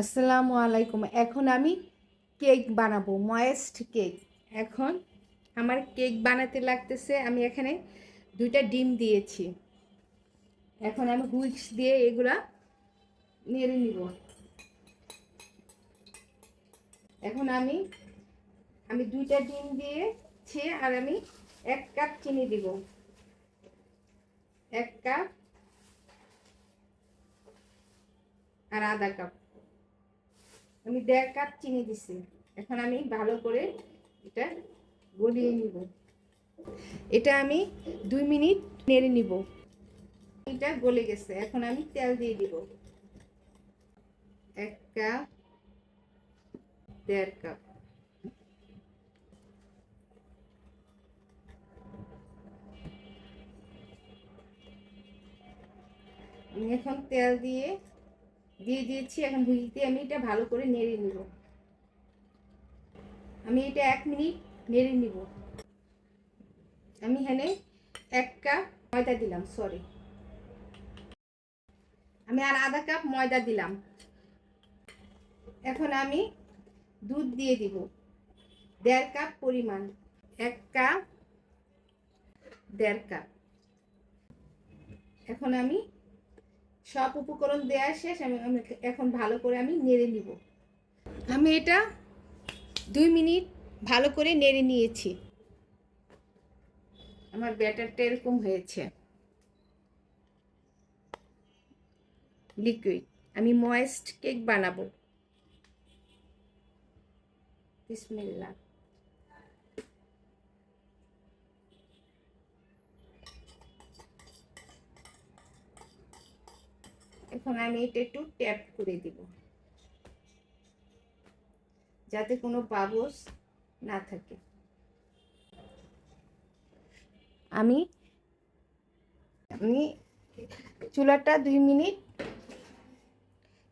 আসসালামু আলাইকুম। এখন আমি কেক বানাবো, ময়েস্ট কেক। এখন আমার কেক বানাতে লাগতেছে, আমি এখানে দুইটা ডিম দিয়েছি। এখন আমি হুইক্স দিয়ে এগুলা নেড়ে নিব। এখন আমি আমি দুইটা ডিম দিয়েছি আর আমি এক কাপ চিনি দিব। এক কাপ আর আধা কাপ। আমি দেড় কাপ চিনি দিছি। এখন আমি ভালো করে এটা গলিয়ে নিব। এটা আমি দুই মিনিট নেড়ে নিব। এটা গলে গেছে, এখন আমি তেল দিয়ে দিব। এক কাপ, দেড় কাপ। এখন তেল দিয়ে দিয়ে দিয়েছি, এখন ভুজিতে আমি এটা ভালো করে নেড়ে নিব। আমি এটা এক মিনিট নেড়ে নিব। আমি এখানে এক কাপ ময়দা দিলাম সরি আমি আর আধা কাপ ময়দা দিলাম। এখন আমি দুধ দিয়ে দিব, দেড় কাপ পরিমাণ, এক কাপ, দেড় কাপ। এখন আমি সব উপকরণ দেওয়া শেষ, আমি এখন ভালো করে আমি নেড়ে নিব। আমি এটা দুই মিনিট ভালো করে নেড়ে নিয়েছি। আমার ব্যাটারটা এরকম হয়েছে। লিকুইড আমি ময়েস্ট কেক বানাবো। বিসমিল্লাহ। এখন আমি এটা একটু ট্যাপ করে দিব। যাতে কোনো বাবস না থাকে। আমি আমি চুলাটা দুই মিনিট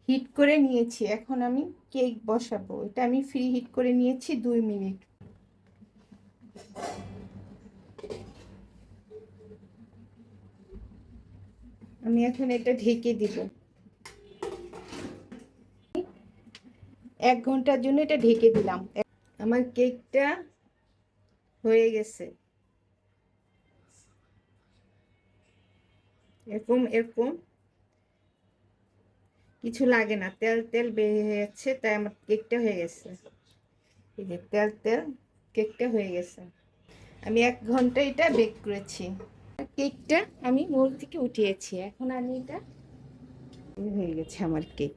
হিট করে নিয়েছি। এখন আমি কেক বসাবো। এটা আমি ফ্রি হিট করে নিয়েছি দুই মিনিট। আমি এখন এটা ঢেকে দিব। এক ঘণ্টার জন্য এটা ঢেকে দিলাম। আমার কেকটা হয়ে গেছে। এরকম এরকম। কিছু লাগে না, তেল তেল বেরিয়ে যাচ্ছে, তাই আমার কেকটা হয়ে গেছে। তেল তেল, কেকটা হয়ে গেছে। আমি এক ঘণ্টা এটা বেক করেছি। কেকটা আমি মোল থেকে উঠিয়েছি। এখন আমি এটা হয়ে গেছে আমার কেক।